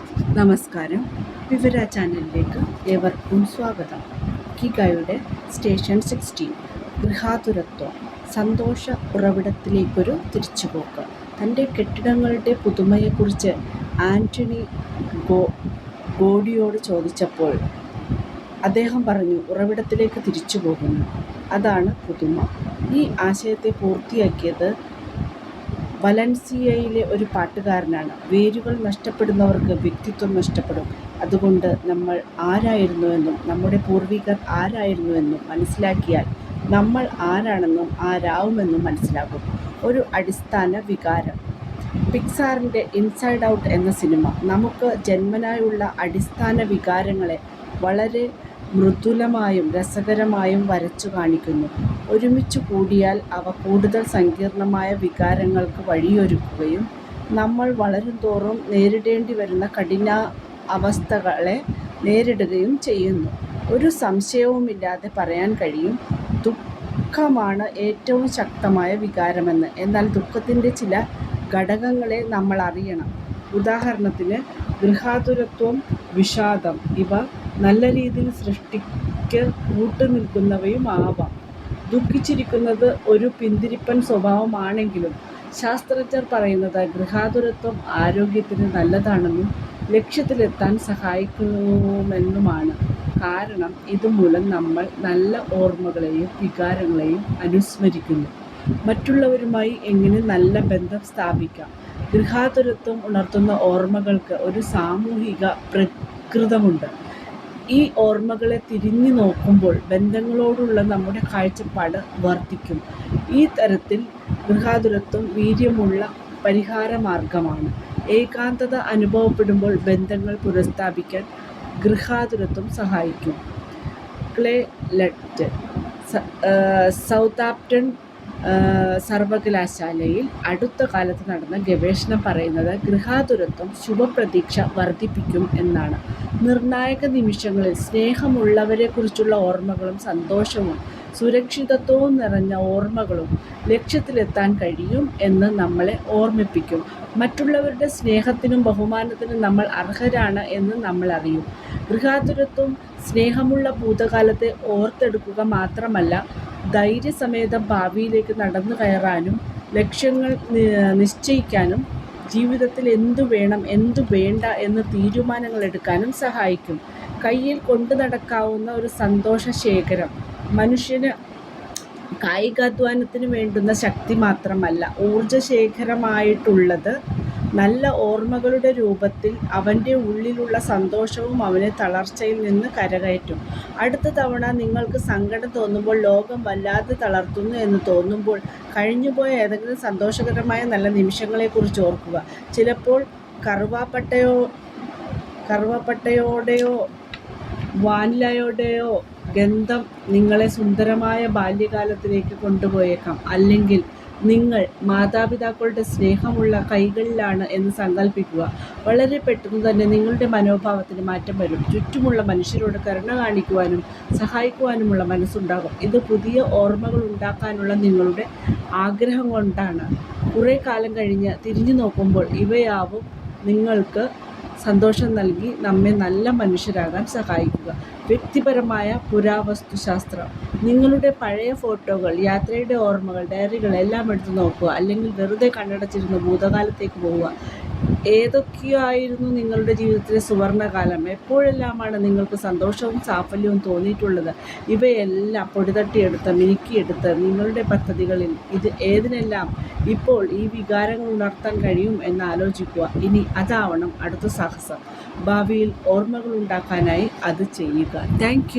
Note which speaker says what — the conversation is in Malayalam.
Speaker 1: നമസ്കാരം. വിവര ചാനലിലേക്ക് ഏവർക്കും സ്വാഗതം. കിഗയുടെ സ്റ്റേഷൻ സിക്സ്റ്റീൻ ഗൃഹാതുരത്വം സന്തോഷ ഉറവിടത്തിലേക്കൊരു തിരിച്ചുപോക്ക്. തന്റെ കെട്ടിടങ്ങളുടെ പുതുമയെക്കുറിച്ച് ആന്റണി ഗോ ഗോഡിയോട് ചോദിച്ചപ്പോൾ അദ്ദേഹം പറഞ്ഞു ഉറവിടത്തിലേക്ക് തിരിച്ചു പോകുന്നു അതാണ് പുതുമ. ഈ ആശയത്തെ പൂർത്തിയാക്കിയത് വലൻസിയയിലെ ഒരു പാട്ടുകാരനാണ്. വേരുകൾ നഷ്ടപ്പെടുന്നവർക്ക് വ്യക്തിത്വം നഷ്ടപ്പെടും. അതുകൊണ്ട് നമ്മൾ ആരായിരുന്നുവെന്നും നമ്മുടെ പൂർവികർ ആരായിരുന്നുവെന്നും മനസ്സിലാക്കിയാൽ നമ്മൾ ആരാണെന്നും ആരാവുമെന്നും മനസ്സിലാകും. ഒരു അടിസ്ഥാന വികാരം. പിക്സാറിന്റെ ഇൻസൈഡ് ഔട്ട് എന്ന സിനിമ നമുക്ക് ജന്മനായുള്ള അടിസ്ഥാന വികാരങ്ങളെ വളരെ മൃദുലമായും രസകരമായും വരച്ചു കാണിക്കുന്നു. ഒരുമിച്ച് കൂടിയാൽ അവ കൂടുതൽ സങ്കീർണമായ വികാരങ്ങൾക്ക് വഴിയൊരുക്കുകയും നമ്മൾ വളരുംതോറും നേരിടേണ്ടി വരുന്ന കഠിന അവസ്ഥകളെ നേരിടുകയും ചെയ്യുന്നു. ഒരു സംശയവുമില്ലാതെ പറയാൻ കഴിയും ദുഃഖമാണ് ഏറ്റവും ശക്തമായ വികാരമെന്ന്. എന്നാൽ ദുഃഖത്തിന്റെ ചില ഘടകങ്ങളെ നമ്മൾ അറിയണം. ഉദാഹരണത്തിന് ഗൃഹാതുരത്വം വിഷാദം ഇവ നല്ല രീതിയിൽ സൃഷ്ടിക്ക് കൂട്ടുനിൽക്കുന്നവയും ആവാം. ദുഃഖിച്ചിരിക്കുന്നത് ഒരു പിന്തിരിപ്പൻ സ്വഭാവമാണെങ്കിലും ശാസ്ത്രജ്ഞർ പറയുന്നത് ഗൃഹാതുരത്വം ആരോഗ്യത്തിന് നല്ലതാണെന്നും ലക്ഷ്യത്തിലെത്താൻ സഹായിക്കുമെന്നുമാണ്. കാരണം ഇതുമൂലം നമ്മൾ നല്ല ഓർമ്മകളെയും വികാരങ്ങളെയും അനുസ്മരിക്കുന്നു. മറ്റുള്ളവരുമായി എങ്ങനെ നല്ല ബന്ധം സ്ഥാപിക്കാം? ഗൃഹാതുരത്വം ഉണർത്തുന്ന ഓർമ്മകൾക്ക് ഒരു സാമൂഹിക പ്രകൃതമുണ്ട്. ഈ ഓർമ്മകളെ തിരിഞ്ഞു നോക്കുമ്പോൾ ബന്ധങ്ങളോടുള്ള നമ്മുടെ കാഴ്ചപ്പാട് വർദ്ധിക്കും. ഈ തരത്തിൽ ഗൃഹാതുരത്വം വീര്യമുള്ള പരിഹാര മാർഗമാണ് ഏകാന്തത അനുഭവപ്പെടുമ്പോൾ ബന്ധങ്ങൾ പുനഃസ്ഥാപിക്കാൻ ഗൃഹാതുരത്വം സഹായിക്കും. ക്ലേ ലറ്റ് സൗത്താപ്റ്റൺ സർവകലാശാലയിൽ അടുത്ത കാലത്ത് നടന്ന ഗവേഷണം പറയുന്നത് ഗൃഹാതുരത്വം ശുഭപ്രതീക്ഷ വർദ്ധിപ്പിക്കും എന്നാണ്. നിർണായക നിമിഷങ്ങളിൽ സ്നേഹമുള്ളവരെക്കുറിച്ചുള്ള ഓർമ്മകളും സന്തോഷവും സുരക്ഷിതത്വവും നിറഞ്ഞ ഓർമ്മകളും ലക്ഷ്യത്തിലെത്താൻ കഴിയും എന്ന് നമ്മളെ ഓർമ്മിപ്പിക്കും. മറ്റുള്ളവരുടെ സ്നേഹത്തിനും ബഹുമാനത്തിനും നമ്മൾ അർഹരാണ് എന്ന് നമ്മൾ അറിയും. ഗൃഹാതുരത്വം സ്നേഹമുള്ള ഭൂതകാലത്തെ ഓർത്തെടുക്കുക മാത്രമല്ല ധൈര്യസമേതം ഭാവിയിലേക്ക് നടന്നു കയറാനും ലക്ഷ്യങ്ങൾ നിശ്ചയിക്കാനും ജീവിതത്തിൽ എന്തു വേണം എന്തു വേണ്ട എന്ന് തീരുമാനങ്ങൾ എടുക്കാനും സഹായിക്കും. കയ്യിൽ കൊണ്ടു നടക്കാവുന്ന ഒരു സന്തോഷ ശേഖരം. മനുഷ്യന് കായികാധ്വാനത്തിന് വേണ്ടുന്ന ശക്തി മാത്രമല്ല ഊർജശേഖരമായിട്ടുള്ളത് നല്ല ഓർമ്മകളുടെ രൂപത്തിൽ അവന്റെ ഉള്ളിലുള്ള സന്തോഷവും അവനെ തളർച്ചയിൽ നിന്ന് കരകയറ്റും. അടുത്ത തവണ നിങ്ങൾക്ക് സങ്കടം തോന്നുമ്പോൾ ലോകം വല്ലാതെ തളർത്തുന്നു എന്ന് തോന്നുമ്പോൾ കഴിഞ്ഞുപോയ ഏതെങ്കിലും സന്തോഷകരമായ നല്ല നിമിഷങ്ങളെക്കുറിച്ച് ഓർക്കുക. ചിലപ്പോൾ കറുവാപ്പട്ടയോ കറുവാപ്പട്ടയോടെയോ വാനിലയോടെയോ ഗന്ധം നിങ്ങളെ സുന്ദരമായ ബാല്യകാലത്തിലേക്ക് കൊണ്ടുപോയേക്കാം. അല്ലെങ്കിൽ നിങ്ങൾ മാതാപിതാക്കളുടെ സ്നേഹമുള്ള കൈകളിലാണ് എന്ന് സങ്കല്പിക്കുക വളരെ പെട്ടെന്ന് തന്നെ നിങ്ങളുടെ മനോഭാവത്തിന് മാറ്റം വരും. ചുറ്റുമുള്ള മനുഷ്യരോട് കരുണ കാണിക്കുവാനും സഹായിക്കുവാനുമുള്ള മനസ്സുണ്ടാകും. ഇത് പുതിയ ഓർമ്മകൾ ഉണ്ടാക്കാനുള്ള നിങ്ങളുടെ ആഗ്രഹം കൊണ്ടാണ്. കുറേ കാലം കഴിഞ്ഞ് തിരിഞ്ഞു നോക്കുമ്പോൾ ഇവയാവും നിങ്ങൾക്ക് സന്തോഷം നൽകി നമ്മെ നല്ല മനുഷ്യരാകാൻ സഹായിക്കുക. വ്യക്തിപരമായ പുരാവസ്തുശാസ്ത്രം. നിങ്ങളുടെ പഴയ ഫോട്ടോകൾ യാത്രയുടെ ഓർമ്മകൾ ഡയറികൾ എല്ലാം എടുത്തു നോക്കുക. അല്ലെങ്കിൽ വെറുതെ കണ്ണടച്ചിരുന്ന് ഭൂതകാലത്തേക്ക് പോവുക. ഏതൊക്കെയോ ആയിരുന്നു നിങ്ങളുടെ ജീവിതത്തിലെ സുവർണകാലം? എപ്പോഴെല്ലാമാണ് നിങ്ങൾക്ക് സന്തോഷവും സാഫല്യവും തോന്നിയിട്ടുള്ളത്? ഇവയെല്ലാം പൊടിതട്ടിയെടുത്ത് മിനുക്കിയെടുത്ത് നിങ്ങളുടെ പദ്ധതികളിൽ ഇത് ഏതിനെല്ലാം ഇപ്പോൾ ഈ വികാരങ്ങൾ ഉണർത്താൻ കഴിയും എന്ന് ആലോചിക്കുക. ഇനി അതാവണം അടുത്ത സാഹസം. ഭാവിയിൽ ഓർമ്മകൾ ഉണ്ടാക്കാനായി അത് ചെയ്യുക. താങ്ക്